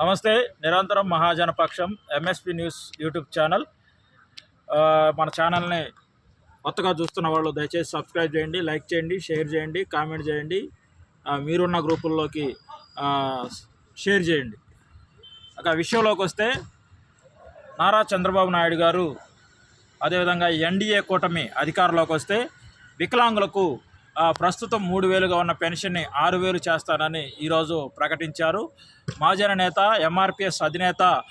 నమస్తే నిరంతరం మహాజనపక్షం ఎంఎస్పి న్యూస్ యూట్యూబ్ ఛానల్ మన ఛానల్ని కొత్తగా చూస్తున్న వాళ్ళు దయచేసి సబ్స్క్రైబ్ చేయండి లైక్ చేయండి షేర్ చేయండి కామెంట్ చేయండి. మీరున్న గ్రూపుల్లోకి షేర్ చేయండి. ఒక విషయంలోకి వస్తే నారా చంద్రబాబు నాయుడు గారు అదేవిధంగా ఎన్డీఏ కూటమి అధికారంలోకి వస్తే వికలాంగులకు ప్రస్తుతం మూడు వేలుగా ఉన్న పెన్షన్ని ఆరు వేలు చేస్తానని ఈరోజు ప్రకటించారు. మహాజన నేత ఎంఆర్పిఎస్ అధినేత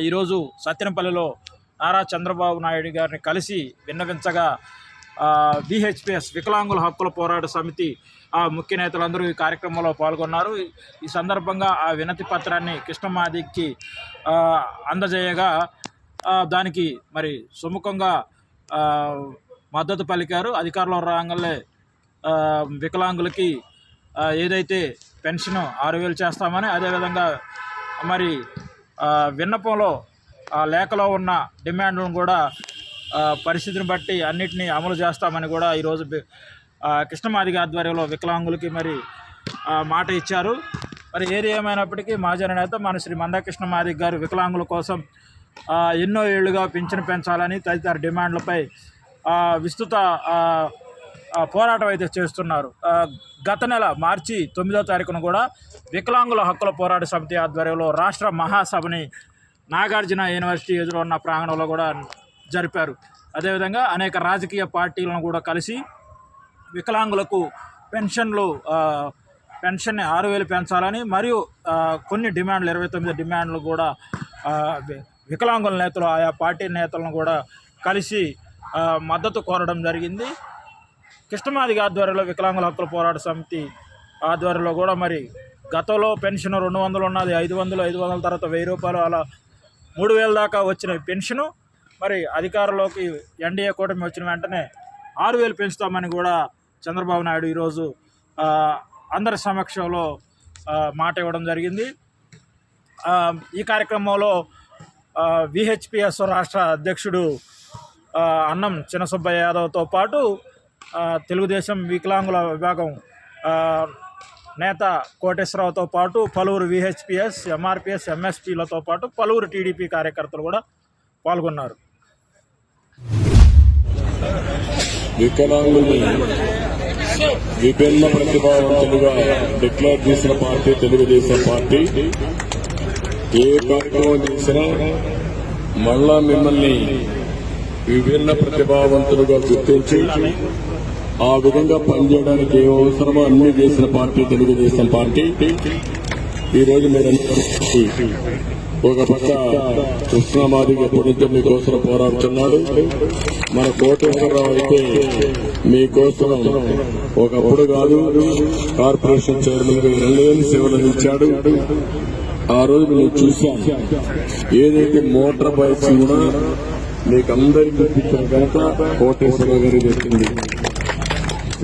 ఈరోజు సత్యనపల్లిలో నారా చంద్రబాబు నాయుడు గారిని కలిసి విన్నవించగా బిహెచ్పిఎస్ వికలాంగుల హక్కుల పోరాట సమితి ఆ ముఖ్య నేతలందరూ ఈ కార్యక్రమంలో పాల్గొన్నారు. ఈ- సందర్భంగా ఆ వినతి పత్రాన్ని కృష్ణమాదికి అందజేయగా దానికి మరి సుముఖంగా మద్దతు పలికారు. అధికారంలో రాగానే వికలాంగులకి ఏదైతే పెన్షన్ ఆరు వేలు చేస్తామని అదేవిధంగా మరి విన్నపంలో లేఖలో ఉన్న డిమాండ్లను కూడా పరిస్థితిని బట్టి అన్నిటినీ అమలు చేస్తామని కూడా ఈరోజు కృష్ణమాదిగ ఆధ్వర్యంలో వికలాంగులకి మరి మాట ఇచ్చారు. మరి ఏది ఏమైనప్పటికీ మాజీ నేత మన శ్రీ మందాకృష్ణ మాదిక్ గారు వికలాంగుల కోసం ఎన్నో ఏళ్ళుగా పింఛను పెంచాలని తదితర డిమాండ్లపై విస్తృత పోరాటం అయితే చేస్తున్నారు. గత నెల మార్చి తొమ్మిదో తారీఖున కూడా వికలాంగుల హక్కుల పోరాట సమితి ఆధ్వర్యంలో రాష్ట్ర మహాసభని నాగార్జున యూనివర్సిటీ ఎదురు ఉన్న ప్రాంగణంలో కూడా జరిపారు. అదేవిధంగా అనేక రాజకీయ పార్టీలను కూడా కలిసి వికలాంగులకు పెన్షన్లు పెన్షన్ని ఆరు వేలు పెంచాలని మరియు కొన్ని డిమాండ్లు ఇరవై తొమ్మిది డిమాండ్లు కూడా వికలాంగుల నేతలు ఆయా పార్టీ నేతలను కూడా కలిసి మద్దతు కోరడం జరిగింది. కృష్ణమాదిగ ఆధ్వర్యంలో వికలాంగుల హక్కుల పోరాట సమితి ఆధ్వర్యంలో కూడా మరి గతంలో పెన్షన్ రెండు వందలు ఉన్నది ఐదు వందలు ఐదు వందల తర్వాత వెయ్యి రూపాయలు అలా మూడు వేల దాకా వచ్చిన పెన్షను మరి అధికారంలోకి ఎన్డీఏ కూటమి వచ్చిన వెంటనే ఆరు వేలు పెంచుతామని కూడా చంద్రబాబు నాయుడు ఈరోజు అందరి సమక్షంలో మాట ఇవ్వడం జరిగింది. ఈ కార్యక్రమంలో విహెచ్పిఎస్ రాష్ట్ర అధ్యక్షుడు అన్నం చిన్నసుబ్బయ్య యాదవ్తో పాటు తెలుగుదేశం వికలాంగుల విభాగం నేత కోటేశ్వరరావుతో పాటు పలువురు విహెచ్పిఎస్ ఎంఆర్పిఎస్ ఎంఎస్పీలతో పాటు పలువురు టీడీపీ కార్యకర్తలు కూడా పాల్గొన్నారు. వికలాంగుల్ని విభిన్న ప్రతిభావంతులుగా డిక్లేర్ చేసిన పార్టీ తెలుగుదేశం పార్టీ. ఏ కార్యక్రమం చేసినా మళ్ళా మిమ్మల్ని విభిన్న ప్రతిభావంతులుగా గుర్తించి ఆ విధంగా పనిచేయడానికి ఏ అవసరమో అన్ని చేసిన పార్టీ తెలుగుదేశం పార్టీ. ఈ రోజు మీరందరూ ఒక పక్క కృష్ణమాదిగ ఎప్పటి నుంచో మీకోసం పోరాడుతున్నాడు మన కోటేశ్వరరావు అయితే మీకోసం ఒకప్పుడు కాదు కార్పొరేషన్ చైర్మన్గా సేవలు ఇచ్చాడు ఆ రోజు నేను చూశాను ఏదైతే మోటార్ బైక్స్ కూడా మీకు అందరికీ ఇప్పించారు కనుక కోటేశ్వరరావు గారికి చెప్పింది.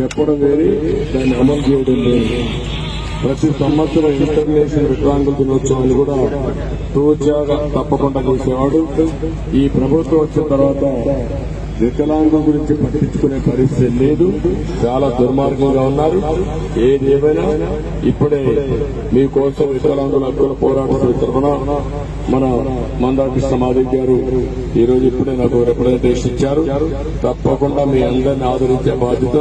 చెప్పడం వేరే దాన్ని అమలు చేయడం వేరే ప్రతి సంవత్సరం ఇంటర్నేషనల్ వికలాంగుల దినోత్సవాన్ని కూడా తూచాగా తప్పకుండా చేసేవాడు. ఈ ప్రభుత్వం వచ్చిన తర్వాత వికలాంగం గురించి పట్టించుకునే పరిస్థితి లేదు. చాలా దుర్మార్గంగా ఉన్నారు. ఏది ఏమైనా ఇప్పుడే మీకోసం వికలాంగుల హక్కుల పోరాటం తరఫున మన మందాకృష్ణ మాదిక్ గారు ఈ రోజు ఇప్పుడే నాకు రిప్రజెంటేషన్ ఇచ్చారు. తప్పకుండా మీ అందరిని ఆదరించే బాధ్యత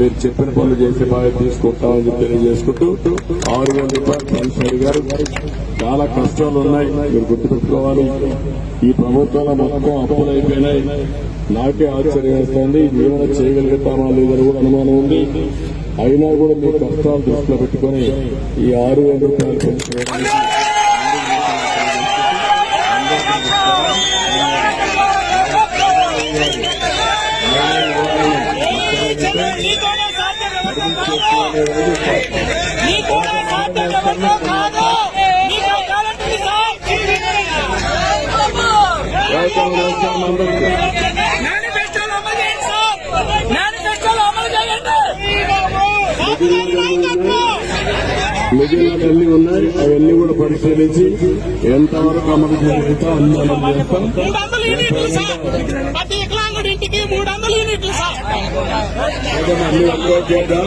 మీరు చెప్పిన పనులు చేసే బాధ్యత తీసుకుంటామని చెప్పి తెలియజేసుకుంటూ ఆరు వేల రూపాయలు గారు అడిగారు చాలా కష్టాలు ఉన్నాయి. మీరు గుర్తుపెట్టుకోవాలి. ఈ ప్రభుత్వంలో మొత్తం అప్పులు అయిపోయినాయి. నాకే ఆశ్చర్యం వేస్తోంది. ఇది ఏమైనా చేయగలుగుతామా లేదని కూడా అనుమానం ఉంది. అయినా కూడా మీ కష్టాలు దృష్టిలో పెట్టుకుని ఈ ఆరు వేల రూపాయలు పెంచుకోవడానికి నీతోనే సాధ్యమవుతుందో నీతోనే సాధ్యమవుతుందో కాదు నీకు టాలెంట్ ఉంది సార్ మేనిఫెస్టోలో అమలు చేయండి సార్ మేనిఫెస్టోలో అమలు చేయండి మిగిలిన అన్ని ఉన్నాయి. అవన్నీ కూడా పరిశీలించి ఎంతవరకు అమలు అన్ని అమలు చేస్తాం. అన్ని అప్లోడ్ చేద్దాం.